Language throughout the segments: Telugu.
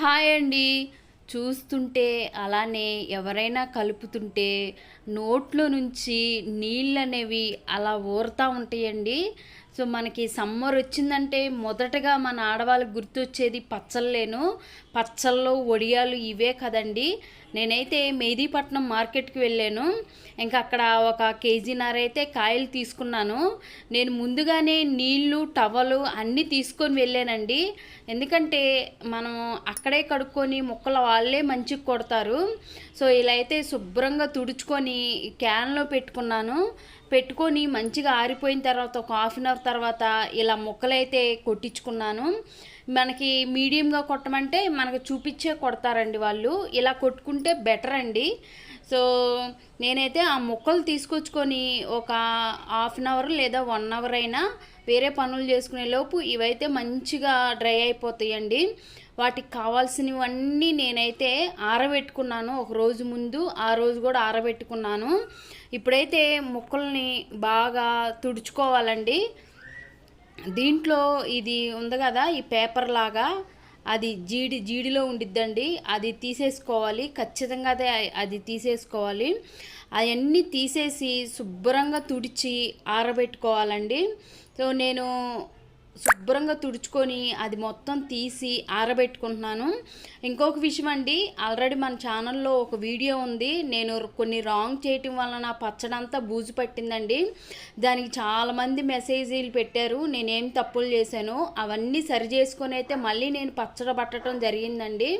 హాయ్ అండి. చూస్తుంటే అలానే ఎవరైనా కలుపుతుంటే నోట్లో నుంచి నీళ్ళు అనేవి అలా ఊరుతూ ఉంటాయండి. సో మనకి సమ్మర్ వచ్చిందంటే మొదటగా మన ఆడవాళ్ళకి గుర్తొచ్చేది పచ్చళ్ళేను. పచ్చళ్ళు వడియాలు ఇవే కదండి. నేనైతే మెహదీపట్నం మార్కెట్కి వెళ్ళాను. ఇంకా అక్కడ ఒక కేజీన్నర అయితే కాయలు తీసుకున్నాను. నేను ముందుగానే నీళ్ళు టవలు అన్నీ తీసుకొని వెళ్ళానండి. ఎందుకంటే మనం అక్కడే కడుక్కొని మొక్కలు వాళ్ళే మంచిగా కొడతారు. సో ఇలా అయితే శుభ్రంగా తుడుచుకొని క్యాన్లో పెట్టుకున్నాను. పెట్టుకొని మంచిగా ఆరిపోయిన తర్వాత ఒక హాఫ్ అన్ అవర్ తర్వాత ఇలా ముక్కలైతే కొట్టించుకున్నాను. మనకి మీడియంగా కొట్టమంటే మనకు చూపించే కొడతారండి వాళ్ళు. ఇలా కొట్టుకుంటే బెటర్ అండి. సో నేనైతే ఆ ముక్కలు తీసుకొచ్చుకొని ఒక హాఫ్ అన్ అవర్ లేదా వన్ అవర్ అయినా వేరే పనులు చేసుకునే లోపు ఇవైతే మంచిగా డ్రై అయిపోతాయండి. వాటికి కావాల్సినవన్నీ నేనైతే ఆరబెట్టుకున్నాను. ఒక రోజు ముందు ఆ రోజు కూడా ఆరబెట్టుకున్నాను. ఇప్పుడైతే ముక్కల్ని బాగా తుడుచుకోవాలండి. దీంట్లో ఇది ఉంది కదా ఈ పేపర్ లాగా. అది జీడి జీడిలో ఉండిద్దండి. అది తీసేసుకోవాలి. ఖచ్చితంగా అదే అది తీసేసుకోవాలి. అవన్నీ తీసేసి శుభ్రంగా తుడిచి ఆరబెట్టుకోవాలండి. సో నేను శుభ్రంగా తుడుచుకొని అది మొత్తం తీసి ఆరబెట్టుకుంటున్నాను. ఇంకొక విషయం అండి ఆల్రెడీ మన ఛానల్లో ఒక వీడియో ఉంది. నేను కొన్ని రాంగ్ చేయటం వలన పచ్చడంతా బూజు పట్టిందండి. దానికి చాలామంది మెసేజీలు పెట్టారు. నేనేం తప్పులు చేశాను? అవన్నీ సరి చేసుకొని అయితే మళ్ళీ నేను పచ్చడి పట్టడం జరిగిందండి.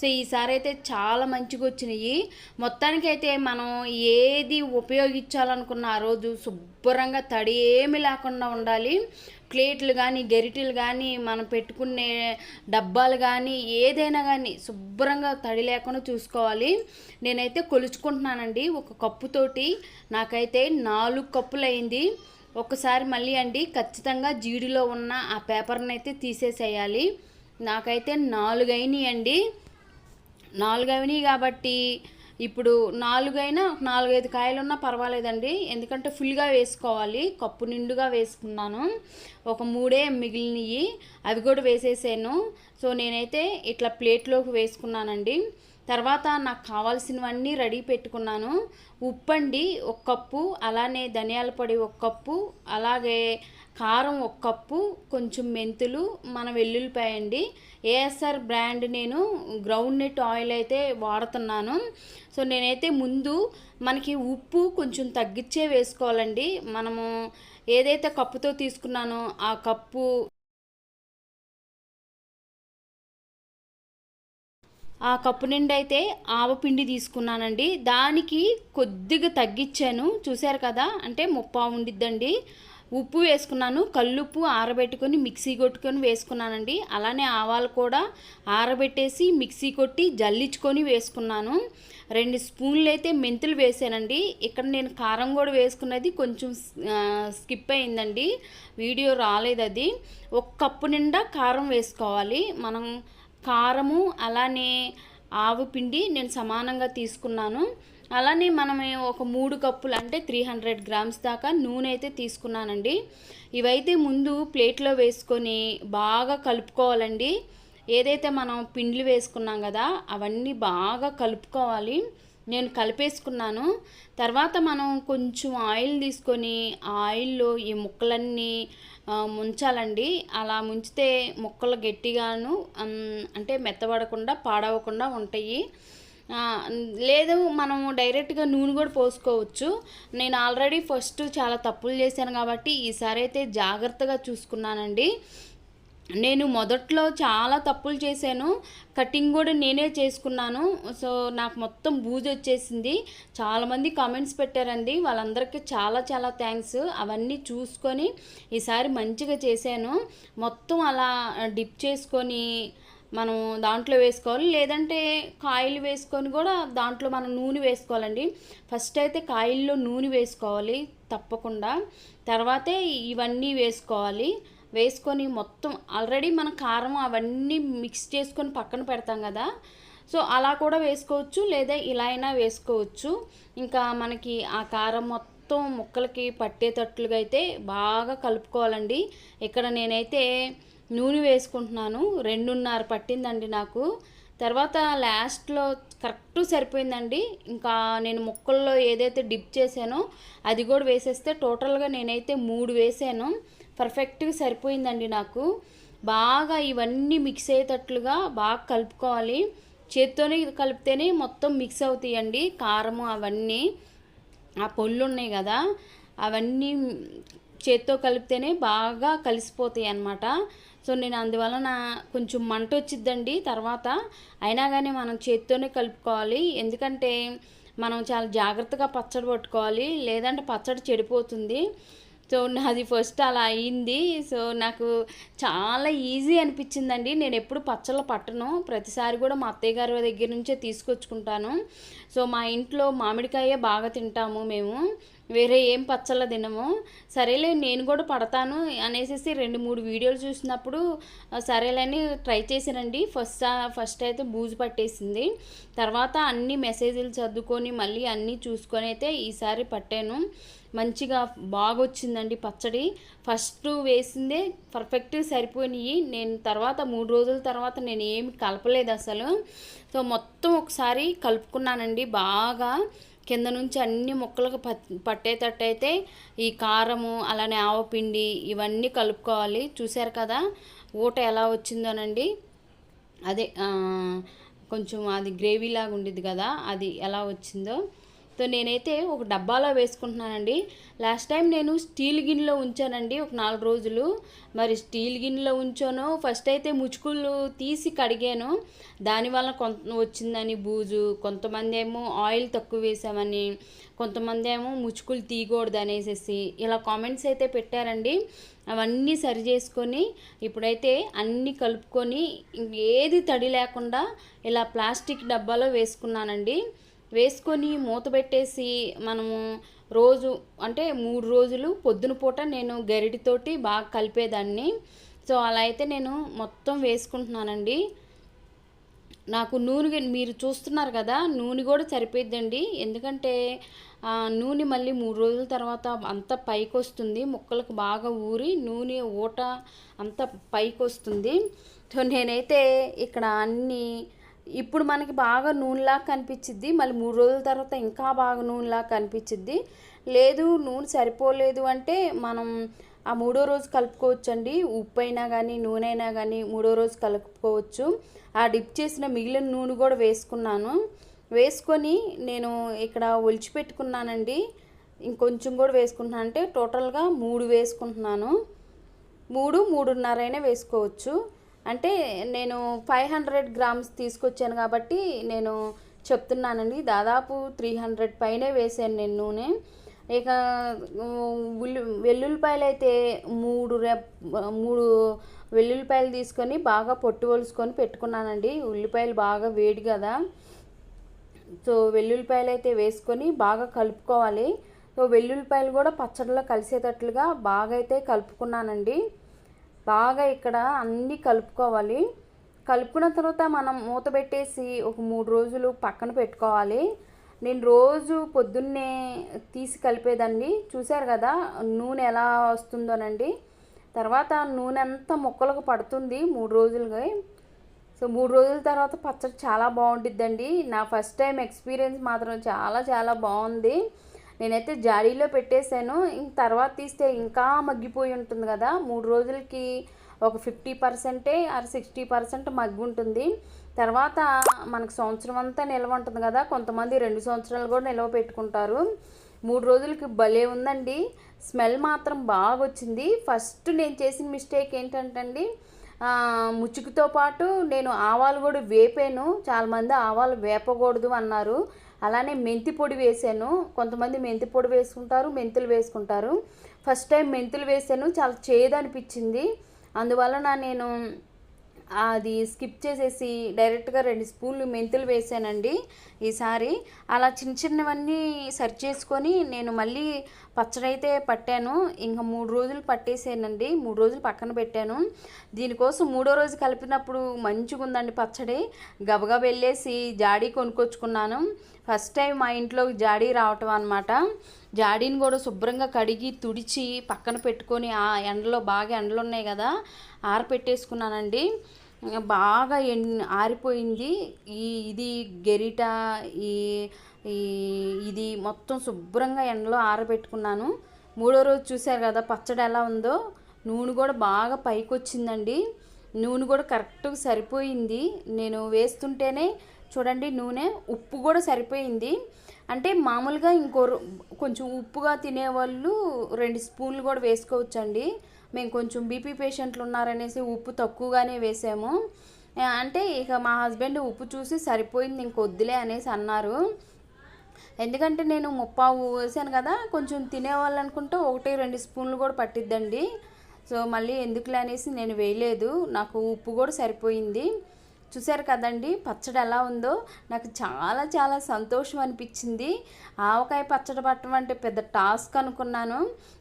సో ఈసారి అయితే చాలా మంచిగా వచ్చినాయి. మొత్తానికైతే మనం ఏది ఉపయోగించాలనుకున్న ఆ రోజు శుభ్రంగా తడి ఏమి లేకుండా ఉండాలి. ప్లేట్లు కానీ గరిటెలు కానీ మనం పెట్టుకునే డబ్బాలు కానీ ఏదైనా కానీ శుభ్రంగా తడి లేకుండా చూసుకోవాలి. నేనైతే కొలుచుకుంటున్నానండి ఒక కప్పుతోటి. నాకైతే నాలుగు కప్పులు అయింది ఒకసారి మళ్ళీ అండి ఖచ్చితంగా జీడిలో ఉన్న ఆ పేపర్ని అయితే తీసేసేయాలి. నాకైతే నాలుగు అయినాయి అండి నాలుగు అయినాయి కాబట్టి ఇప్పుడు నాలుగైనా నాలుగైదు కాయలు ఉన్నా పర్వాలేదండి. ఎందుకంటే ఫుల్గా వేసుకోవాలి. కప్పు నిండుగా వేసుకున్నాను. ఒక మూడే మిగిలినవి అవి కూడా వేసేసాను. సో నేనైతే ఇట్లా ప్లేట్లోకి వేసుకున్నానండి. తర్వాత నాకు కావాల్సినవన్నీ రెడీ పెట్టుకున్నాను. ఉప్పండి ఒక కప్పు అలానే ధనియాల పొడి ఒక కప్పు అలాగే కారం ఒక కప్పు కొంచెం మెంతులు మన వెల్లుల్లిపాయ అండి. ఏఎస్ఆర్ బ్రాండ్ నేను గ్రౌండ్ నెట్ ఆయిల్ అయితే వాడుతున్నాను. సో నేనైతే ముందు మనకి ఉప్పు కొంచెం తగ్గించే వేసుకోవాలండి. మనము ఏదైతే కప్పుతో తీసుకున్నానో ఆ కప్పు ఆ కప్పు నిండి అయితే ఆవపిండి తీసుకున్నానండి. దానికి కొద్దిగా తగ్గించాను చూశారు కదా? అంటే ముప్పా ఉండిద్దండి. ఉప్పు వేసుకున్నాను. కల్లుప్పు ఆరబెట్టుకొని మిక్సీ కొట్టుకొని వేసుకున్నానండి. అలానే ఆవాలు కూడా ఆరబెట్టేసి మిక్సీ కొట్టి జల్లించుకొని వేసుకున్నాను. రెండు స్పూన్లు అయితే మెంతులు వేసానండి. ఇక్కడ నేను కారం కూడా వేసుకున్నది కొంచెం స్కిప్ అయిందండి. వీడియో రాలేదు అది ఒక కప్పు నిండా కారం వేసుకోవాలి. మనం కారము అలానే ఆవు పిండి నేను సమానంగా తీసుకున్నాను. అలానే మనం ఒక మూడు కప్పులు అంటే త్రీ హండ్రెడ్ గ్రామ్స్ దాకా నూనె అయితే తీసుకున్నానండి. ఇవైతే ముందు ప్లేట్లో వేసుకొని బాగా కలుపుకోవాలండి. ఏదైతే మనం పిండ్లు వేసుకున్నాం కదా అవన్నీ బాగా కలుపుకోవాలి. నేను కలిపేసుకున్నాను. తర్వాత మనం కొంచెం ఆయిల్ తీసుకొని ఆ ఆయిల్లో ఈ ముక్కలన్నీ ముంచాలండి. అలా ముంచితే ముక్కలు గట్టిగాను అంటే మెత్తబడకుండా పాడవకుండా ఉంటాయి. లేదు మనం డైరెక్ట్గా నూనె కూడా పోసుకోవచ్చు. నేను ఆల్రెడీ ఫస్ట్ చాలా తప్పులు చేశాను కాబట్టి ఈసారి అయితే జాగ్రత్తగా చూసుకున్నానండి. నేను మొదట్లో చాలా తప్పులు చేశాను. కటింగ్ కూడా నేనే చేసుకున్నాను. సో నాకు మొత్తం బూజు వచ్చేసింది. చాలామంది కామెంట్స్ పెట్టారండి. వాళ్ళందరికీ చాలా చాలా థ్యాంక్స్. అవన్నీ చూసుకొని ఈసారి మంచిగా చేశాను. మొత్తం అలా డిప్ చేసుకొని మనం దాంట్లో వేసుకోవాలి. లేదంటే కాయలు వేసుకొని కూడా దాంట్లో మనం నూనె వేసుకోవాలండి. ఫస్ట్ అయితే కాయల్లో నూనె వేసుకోవాలి తప్పకుండా. తర్వాతే ఇవన్నీ వేసుకోవాలి. వేసుకొని మొత్తం ఆల్రెడీ మన కారం అవన్నీ మిక్స్ చేసుకొని పక్కన పెడతాం కదా. సో అలా కూడా వేసుకోవచ్చు లేదా ఇలా అయినా వేసుకోవచ్చు. ఇంకా మనకి ఆ కారం మొత్తం ముక్కలకి పట్టేటట్లుగా అయితే బాగా కలుపుకోవాలండి. ఇక్కడ నేనైతే నూనె వేసుకుంటున్నాను. రెండున్నర పట్టిందండి నాకు. తర్వాత లాస్ట్లో కరెక్ట్ సరిపోయిందండి. ఇంకా నేను ముక్కల్లో ఏదైతే డిప్ చేశానో అది కూడా వేసేస్తే టోటల్గా నేనైతే మూడు వేసాను. పర్ఫెక్ట్గా సరిపోయిందండి నాకు. బాగా ఇవన్నీ మిక్స్ అయ్యేటట్లుగా బాగా కలుపుకోవాలి. చేత్తోనే కలిపితేనే మొత్తం మిక్స్ అవుతాయండి. కారము అవన్నీ ఆ పొళ్ళు ఉన్నాయి కదా అవన్నీ చేత్తో కలిపితేనే బాగా కలిసిపోతాయి అన్నమాట. సో నేను అందువలన కొంచెం మంట వచ్చిద్దండి తర్వాత. అయినా కానీ మనం చేత్తోనే కలుపుకోవాలి. ఎందుకంటే మనం చాలా జాగ్రత్తగా పచ్చడి పట్టుకోవాలి. లేదంటే పచ్చడి చెడిపోతుంది. సో నాది ఫస్ట్ అలా అయింది. సో నాకు చాలా ఈజీ అనిపించిందండి. నేను ఎప్పుడు పచ్చళ్ళు పట్టను. ప్రతిసారి కూడా మా అత్తయ్య గారి దగ్గర నుంచే తీసుకొచ్చుకుంటాను. సో మా ఇంట్లో మామిడికాయే బాగా తింటాము మేము. వేరే ఏం పచ్చళ్ళ తినము. సరేలే నేను కూడా పడతాను అనేసి రెండు మూడు వీడియోలు చూసినప్పుడు సరేలేని ట్రై చేశానండి. ఫస్ట్ ఫస్ట్ అయితే బూజు పట్టేసింది. తర్వాత అన్ని మెసేజ్లు చదువుకొని మళ్ళీ అన్నీ చూసుకొని అయితే ఈసారి పట్టాను. మంచిగా బాగా వచ్చిందండి పచ్చడి. ఫస్ట్ వేసిందే పర్ఫెక్ట్ సరిపోయినాయి. నేను తర్వాత మూడు రోజుల తర్వాత నేను ఏమి కలపలేదు అసలు. సో మొత్తం ఒకసారి కలుపుకున్నానండి బాగా. కింద నుంచి అన్ని ముక్కలకు పట్టేటట్టు అయితే ఈ కారము అలానే ఆవపిండి ఇవన్నీ కలుపుకోవాలి. చూశారు కదా? ఊట ఎలా వచ్చిందోనండి? అదే కొంచెం అది గ్రేవీ లాగా ఉండిద్ది కదా? అది ఎలా వచ్చిందో? సో నేనైతే ఒక డబ్బాలో వేసుకుంటున్నానండి. లాస్ట్ టైం నేను స్టీల్ గిన్నెలో ఉంచానండి ఒక నాలుగు రోజులు. మరి స్టీల్ గిన్నెలో ఉంచాను ఫస్ట్ అయితే ముచ్చుకులు తీసి కడిగాను. దానివల్ల కొంత వచ్చిందని బూజు కొంతమంది ఏమో ఆయిల్ తక్కువ వేసామని కొంతమంది ఏమో ముచ్చుకులు తీయకూడదు అనేసి ఇలా కామెంట్స్ అయితే పెట్టారండి. అవన్నీ సరి చేసుకొని ఇప్పుడైతే అన్నీ కలుపుకొని ఏది తడి లేకుండా ఇలా ప్లాస్టిక్ డబ్బాలో వేసుకున్నానండి. వేసుకొని మూత పెట్టేసి మనము రోజు అంటే మూడు రోజులు పొద్దున పూట నేను గరిటితోటి బాగా కలిపేదాన్ని. సో అలా అయితే నేను మొత్తం వేసుకుంటున్నానండి. నాకు నూనె మీరు చూస్తున్నారు కదా నూనె కూడా సరిపోద్దండి ఎందుకంటే నూనె మళ్ళీ మూడు రోజుల తర్వాత అంత పైకి వస్తుంది ముక్కలకు బాగా ఊరి నూనె ఊట అంత పైకి వస్తుంది సో నేనైతే ఇక్కడ అన్నీ ఇప్పుడు మనకి బాగా నూనెలా కనిపించిద్ది. మళ్ళీ మూడు రోజుల తర్వాత ఇంకా బాగా నూనెలా కనిపించిద్ది. లేదు నూనె సరిపోలేదు అంటే మనం ఆ మూడో రోజు కలుపుకోవచ్చు అండి ఉప్పు అయినా కానీ నూనె అయినా కానీ మూడో రోజు కలుపుకోవచ్చు. ఆ డిప్ చేసిన మిగిలిన నూనె కూడా వేసుకున్నాను. వేసుకొని నేను ఇక్కడ ఒలిచిపెట్టుకున్నానండి ఇంకొంచెం కూడా వేసుకుంటున్నాను. అంటే టోటల్గా మూడు వేసుకుంటున్నాను. మూడు మూడున్నరైనా వేసుకోవచ్చు. అంటే నేను ఫైవ్ హండ్రెడ్ గ్రామ్స్ తీసుకొచ్చాను కాబట్టి నేను చెప్తున్నానండి. దాదాపు త్రీ హండ్రెడ్ పైనే వేసాను నేను నూనె. ఇక ఉల్లి వెల్లుల్లిపాయలు అయితే మూడు రెప్ మూడు వెల్లుల్లిపాయలు తీసుకొని బాగా పొట్టు వలుసుకొని పెట్టుకున్నానండి. ఉల్లిపాయలు బాగా వేడి కదా. సో వెల్లుల్లిపాయలు అయితే వేసుకొని బాగా కలుపుకోవాలి. సో వెల్లుల్లిపాయలు కూడా పచ్చడిలో కలిసేటట్లుగా బాగా అయితే కలుపుకున్నానండి. బాగా ఇక్కడ అన్నీ కలుపుకోవాలి. కలుపుకున్న తర్వాత మనం మూత పెట్టేసి ఒక మూడు రోజులు పక్కన పెట్టుకోవాలి. నేను రోజు పొద్దున్నే తీసి కలిపేదండి చూశారు కదా నూనె ఎలా వస్తుందోనండి తర్వాత నూనె అంతా ముక్కలకు పడుతుంది మూడు రోజులుగా. సో మూడు రోజుల తర్వాత పచ్చడి చాలా బాగుంటుందండి నా ఫస్ట్ టైం ఎక్స్పీరియన్స్ మాత్రం చాలా చాలా బాగుంది. నేనైతే జాడీలో పెట్టేశాను. ఇంక తర్వాత తీస్తే ఇంకా మగ్గిపోయి ఉంటుంది కదా. మూడు రోజులకి ఒక ఫిఫ్టీ పర్సెంటే ఆర్ సిక్స్టీ పర్సెంట్ మగ్గి ఉంటుంది తర్వాత మనకు సంవత్సరం అంతా నిల్వ ఉంటుంది కదా. కొంతమంది రెండు సంవత్సరాలు కూడా నిల్వ పెట్టుకుంటారు. మూడు రోజులకి భలే ఉందండి. స్మెల్ మాత్రం బాగా వచ్చింది ఫస్ట్ నేను చేసిన మిస్టేక్ ఏంటంటే అండి ముచ్చుకుతో పాటు నేను ఆవాలు కూడా వేపాను. చాలామంది ఆవాలు వేపకూడదు అన్నారు. అలానే మెంతి పొడి వేసాను. కొంతమంది మెంతి పొడి వేసుకుంటారు మెంతులు వేసుకుంటారు. ఫస్ట్ టైం మెంతులు వేసాను. చాలా చేదు అనిపించింది. అందువలన నేను అది స్కిప్ చేసేసి డైరెక్ట్గా రెండు స్పూన్లు మెంతులు వేసానండి ఈసారి. అలా చిన్న చిన్నవన్నీ సర్చ్ చేసుకొని నేను మళ్ళీ పచ్చడి అయితే పట్టాను. ఇంకా మూడు రోజులు పట్టేసానండి. మూడు రోజులు పక్కన పెట్టాను. దీనికోసం మూడో రోజు కలిపినప్పుడు మంచిగా ఉందండి పచ్చడి. గబగబ వెళ్ళేసి జాడీ కొనుక్కొచ్చుకున్నాను. ఫస్ట్ టైం మా ఇంట్లో జాడీ రావటం అనమాట జాడీని కూడా శుభ్రంగా కడిగి తుడిచి పక్కన పెట్టుకొని ఆ ఎండలో బాగా ఎండలు ఉన్నాయి కదా ఆరపెట్టేసుకున్నానండి బాగా ఎన్ ఆరిపోయింది. ఈ ఇది గెరిట ఈ ఇది మొత్తం శుభ్రంగా ఎండలో ఆరబెట్టుకున్నాను మూడో రోజు చూశారు కదా పచ్చడి ఎలా ఉందో. నూనె కూడా బాగా పైకి వచ్చిందండి నూనె కూడా కరెక్ట్గా సరిపోయింది. నేను వేస్తుంటేనే చూడండి నూనె ఉప్పు కూడా సరిపోయింది. అంటే మామూలుగా ఇంకో కొంచెం ఉప్పుగా తినేవాళ్ళు రెండు స్పూన్లు కూడా వేసుకోవచ్చండి. మేము కొంచెం బీపీ పేషెంట్లు ఉన్నారనేసి ఉప్పు తక్కువగానే వేసాము. అంటే ఇక మా హస్బెండ్ ఉప్పు చూసి సరిపోయింది ఇంకొద్దులే అనేసి అన్నారు. ఎందుకంటే నేను ముప్పావు వేసాను కదా కొంచెం తినేవాళ్ళు అనుకుంటే ఒకటి రెండు స్పూన్లు కూడా పట్టిద్దండి. సో మళ్ళీ ఎందుకులే అనేసి నేను వేయలేదు. నాకు ఉప్పు కూడా సరిపోయింది. చూశారు కదండి పచ్చడి ఎలా ఉందో. నాకు చాలా చాలా సంతోషం అనిపించింది. ఆవకాయ పచ్చడి పట్టడం అంటే పెద్ద టాస్క్ అనుకున్నాను.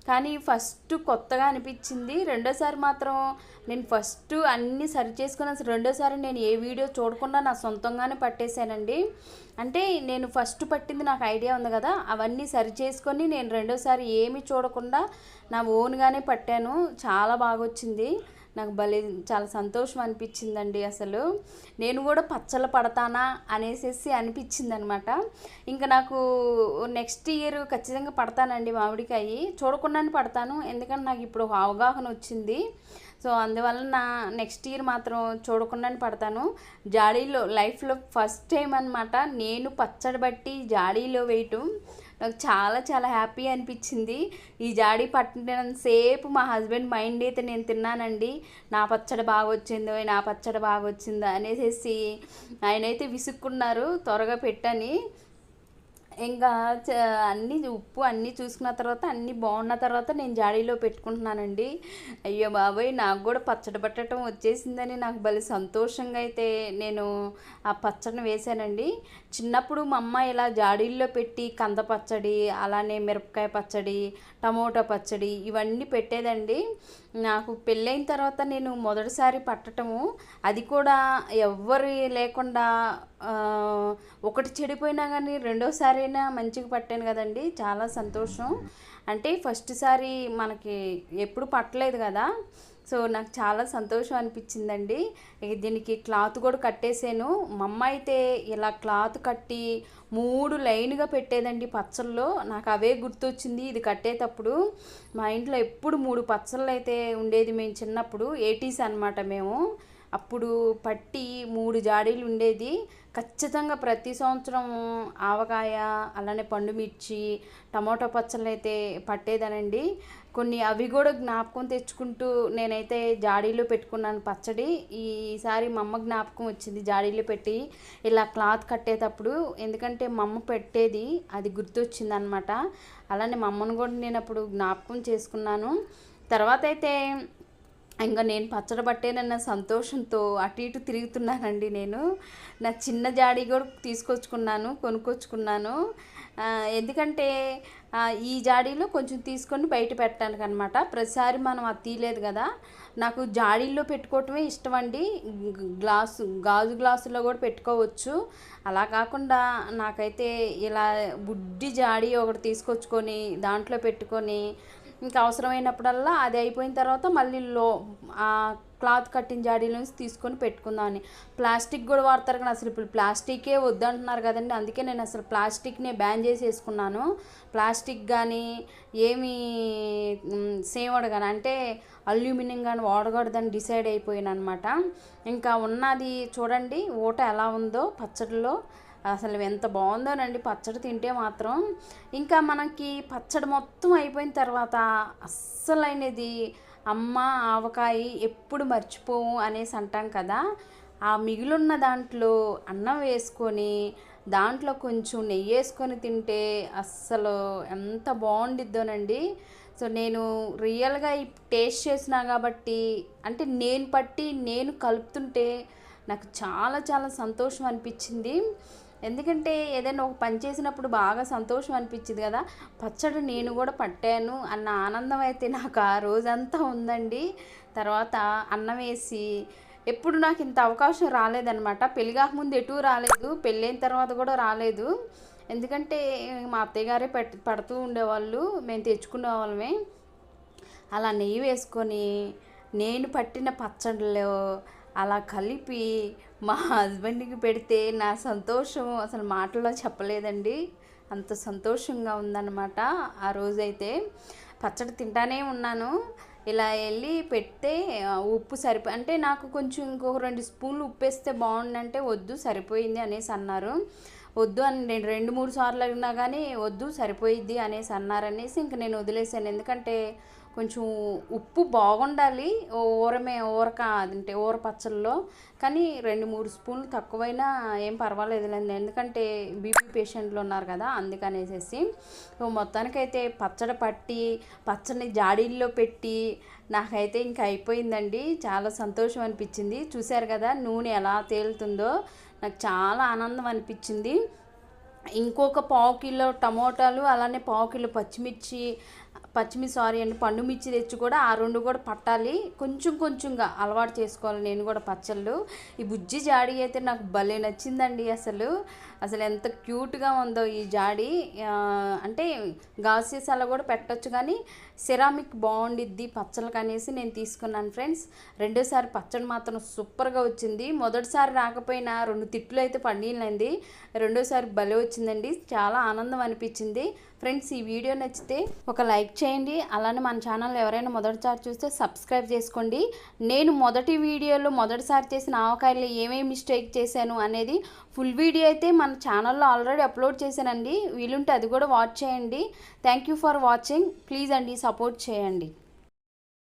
కానీ ఫస్ట్ కొత్తగా అనిపించింది. రెండోసారి మాత్రం నేను ఫస్ట్ అన్నీ సరి చేసుకున్న రెండోసారి నేను ఏ వీడియో చూడకుండా నా సొంతంగానే పట్టేశానండి. అంటే నేను ఫస్ట్ పట్టింది నాకు ఐడియా ఉంది కదా అవన్నీ సరి చేసుకొని నేను రెండోసారి ఏమీ చూడకుండా నా ఓన్గానే పట్టాను. చాలా బాగా వచ్చింది నాకు భలే చాలా సంతోషం అనిపించిందండి అసలు. నేను కూడా పచ్చళ్ళు పడతానా అనేసి అనిపించింది అనమాట ఇంకా నాకు నెక్స్ట్ ఇయర్ ఖచ్చితంగా పడతానండి మామిడికాయ. చూడకుండానే పడతాను ఎందుకంటే నాకు ఇప్పుడు ఒక అవగాహన వచ్చింది. సో అందువలన నెక్స్ట్ ఇయర్ మాత్రం చూడకుండానే పడతాను. జాడీలో లైఫ్లో ఫస్ట్ టైం అనమాట నేను పచ్చడి బట్టి జాడీలో వేయటం. నాకు చాలా చాలా హ్యాపీ అనిపించింది. ఈ జాడీ పట్టినంతసేపు మా హస్బెండ్ మైండ్ అయితే నేను తిన్నానండి. నా పచ్చడి బాగా వచ్చిందో నా పచ్చడి బాగా వచ్చిందో అనేసి ఆయనైతే విసుక్కున్నారు. త్వరగా పెట్టని. ఇంకా చ- అన్నీ ఉప్పు అన్నీ చూసుకున్న తర్వాత అన్నీ బాగున్న తర్వాత నేను జాడీలో పెట్టుకుంటున్నానండి. అయ్యో బాబాయ్! నాకు కూడా పచ్చడి పట్టడం వచ్చేసిందని నాకు భలే సంతోషంగా అయితే నేను ఆ పచ్చడిని వేశానండి. చిన్నప్పుడు మా అమ్మ ఇలా జాడీల్లో పెట్టి కంద పచ్చడి అలానే మిరపకాయ పచ్చడి టమోటా పచ్చడి ఇవన్నీ పెట్టేదండి. నాకు పెళ్ళైన తర్వాత నేను మొదటిసారి పట్టటము అది కూడా ఎవ్వరు లేకుండా ఒకటి చెడిపోయినా కానీ రెండోసారైనా మంచిగా పట్టాను కదండి. చాలా సంతోషం. అంటే ఫస్ట్సారి మనకి ఎప్పుడు పట్టలేదు కదా. సో నాకు చాలా సంతోషం అనిపించిందండి. దీనికి క్లాత్ కూడా కట్టేసాను మా అమ్మ అయితే ఇలా క్లాత్ కట్టి మూడు లైన్గా పెట్టేదండి పచ్చళ్ళు నాకు అవే గుర్తొచ్చింది ఇది కట్టేటప్పుడు. మా ఇంట్లో ఎప్పుడు మూడు పచ్చళ్ళు అయితే ఉండేది మేము చిన్నప్పుడు ఎయిటీస్ అనమాట మేము. అప్పుడు పట్టి మూడు జాడీలు ఉండేది. ఖచ్చితంగా ప్రతి సంవత్సరం ఆవకాయ అలానే పండు మిర్చి టమాటో పచ్చళ్ళు అయితే పట్టేదనండి. కొన్ని అవి కూడా జ్ఞాపకం తెచ్చుకుంటూ నేనైతే జాడీలో పెట్టుకున్నాను పచ్చడి. ఈసారి మా అమ్మ జ్ఞాపకం వచ్చింది జాడీలో పెట్టి ఇలా క్లాత్ కట్టేటప్పుడు. ఎందుకంటే మా అమ్మ పెట్టేది అది గుర్తొచ్చింది అనమాట అలానే మా అమ్మను కూడా నేను అప్పుడు జ్ఞాపకం చేసుకున్నాను. తర్వాత అయితే ఇంకా నేను పచ్చడి పట్టేనన్న సంతోషంతో అటు ఇటు తిరుగుతున్నానండి నేను. నా చిన్న జాడీ కూడా తీసుకొచ్చుకున్నాను కొనుక్కొచ్చుకున్నాను. ఎందుకంటే ఈ జాడీలో కొంచెం తీసుకొని బయట పెట్టడానికి అనమాట ప్రతిసారి మనం అది తీయలేదు కదా. నాకు జాడీల్లో పెట్టుకోవటమే ఇష్టం అండి గ్లాసు గాజు గ్లాసులో కూడా పెట్టుకోవచ్చు. అలా కాకుండా నాకైతే ఇలా బుడ్డి జాడీ ఒకటి తీసుకొచ్చుకొని దాంట్లో పెట్టుకొని ఇంకా అవసరమైనప్పుడల్లా అది అయిపోయిన తర్వాత మళ్ళీ లో ఆ క్లాత్ కట్టిన జాడీల నుంచి తీసుకొని పెట్టుకుందామని. ప్లాస్టిక్ కూడా వాడతారు కానీ అసలు ఇప్పుడు ప్లాస్టికే వద్దంటున్నారు కదండి. అందుకే నేను అసలు ప్లాస్టిక్నే బ్యాన్ చేసేసుకున్నాను. ప్లాస్టిక్ కానీ ఏమి సేవడు కానీ అంటే అల్యూమినియం కానీ వాడకూడదని డిసైడ్ అయిపోయాను అనమాట ఇంకా ఉన్నది చూడండి ఊట ఎలా ఉందో పచ్చడిలో. అసలు ఎంత బాగుందోనండి పచ్చడి తింటే మాత్రం. ఇంకా మనకి పచ్చడి మొత్తం అయిపోయిన తర్వాత అస్సలైనది అమ్మ ఆవకాయ ఎప్పుడు మర్చిపోము అనేసి అంటాం కదా. ఆ మిగిలిన దాంట్లో అన్నం వేసుకొని దాంట్లో కొంచెం నెయ్యి వేసుకొని తింటే అస్సలు ఎంత బాగుండిద్దోనండి. సో నేను రియల్గా ఈ టేస్ట్ చేసినా కాబట్టి అంటే నేను పట్టి నేను కలుపుతుంటే నాకు చాలా చాలా సంతోషం అనిపించింది. ఎందుకంటే ఏదైనా ఒక పని చేసినప్పుడు బాగా సంతోషం అనిపించింది కదా పచ్చడి నేను కూడా పట్టాను అన్న ఆనందం అయితే నాకు ఆ రోజంతా ఉందండి. తర్వాత అన్నం వేసి ఎప్పుడు నాకు ఇంత అవకాశం రాలేదనమాట పెళ్ళి కాకముందు ఎటు రాలేదు పెళ్ళైన తర్వాత కూడా రాలేదు. ఎందుకంటే మా అత్తయ్య గారే పెట్ పడుతూ ఉండేవాళ్ళు మేము తెచ్చుకునే వాళ్ళమే. అలా నెయ్యి వేసుకొని నేను పట్టిన పచ్చడిలో అలా కలిపి మా హస్బెండ్కి పెడితే నా సంతోషం అసలు మాటల్లో చెప్పలేదండి. అంత సంతోషంగా ఉందన్నమాట. ఆ రోజైతే పచ్చడి తింటానే ఉన్నాను. ఇలా వెళ్ళి పెడితే ఉప్పు సరిపో అంటే నాకు కొంచెం ఇంకొక రెండు స్పూన్లు ఉప్పు వేస్తే బాగుండంటే వద్దు సరిపోయింది అనేసి అన్నారు. వద్దు అని నేను రెండు మూడు సార్లు అడిగినా కానీ వద్దు సరిపోయిద్ది అనేసి అన్నారనేసి ఇంక నేను వదిలేసాను. ఎందుకంటే కొంచెం ఉప్పు బాగుండాలి. ఊరమే ఊరక అదంటే ఊర పచ్చళ్ళలో. కానీ రెండు మూడు స్పూన్లు తక్కువైనా ఏం పర్వాలేదులేండి. ఎందుకంటే బీపీ పేషెంట్లు ఉన్నారు కదా అందుకనేసేసి. సో మొత్తానికైతే పచ్చడి పట్టి పచ్చడిని జాడీల్లో పెట్టి నాకైతే ఇంకా అయిపోయిందండి. చాలా సంతోషం అనిపించింది. చూశారు కదా నూనె ఎలా తేలుతుందో. నాకు చాలా ఆనందం అనిపించింది. ఇంకొక పావు కిలో టమోటాలు అలానే పావు కిలో పచ్చిమిర్చి పచ్చిమిర్చి సారీ అండి పండు మిర్చి తెచ్చి కూడా ఆ రెండు కూడా పట్టాలి. కొంచెం కొంచెంగా అలవాటు చేసుకోవాలి. నేను కూడా పచ్చళ్ళు. ఈ బుజ్జి జాడి అయితే నాకు భలే నచ్చిందండి అసలు. అసలు ఎంత క్యూట్గా ఉందో ఈ జాడి. అంటే గాజు అలా కూడా పెట్టచ్చు కానీ సిరామిక్ బాగుండిద్ది పచ్చళ్ళకి అనేసి నేను తీసుకున్నాను ఫ్రెండ్స్. రెండోసారి పచ్చడి మాత్రం సూపర్గా వచ్చింది. మొదటిసారి రాకపోయినా రెండు తిట్లు అయితే పండినైంది రెండోసారి భలే వచ్చిందండి. చాలా ఆనందం అనిపించింది. ఫ్రెండ్స్ ఈ వీడియో నచ్చితే ఒక లైక్ చేయండి. అలానే మన ఛానల్ ఎవరైనా మొదటిసారి చూస్తే సబ్స్క్రైబ్ చేసుకోండి. నేను మొదటి వీడియోలో మొదటిసారి చేసిన ఆవకాయలు ఏమేమి మిస్టేక్ చేశాను అనేది ఫుల్ వీడియో అయితే మన ఛానల్లో ఆల్రెడీ అప్లోడ్ చేశానండి. వీలుంటే అది కూడా వాచ్ చేయండి. Thank you for watching please అండి సపోర్ట్ చేయండి.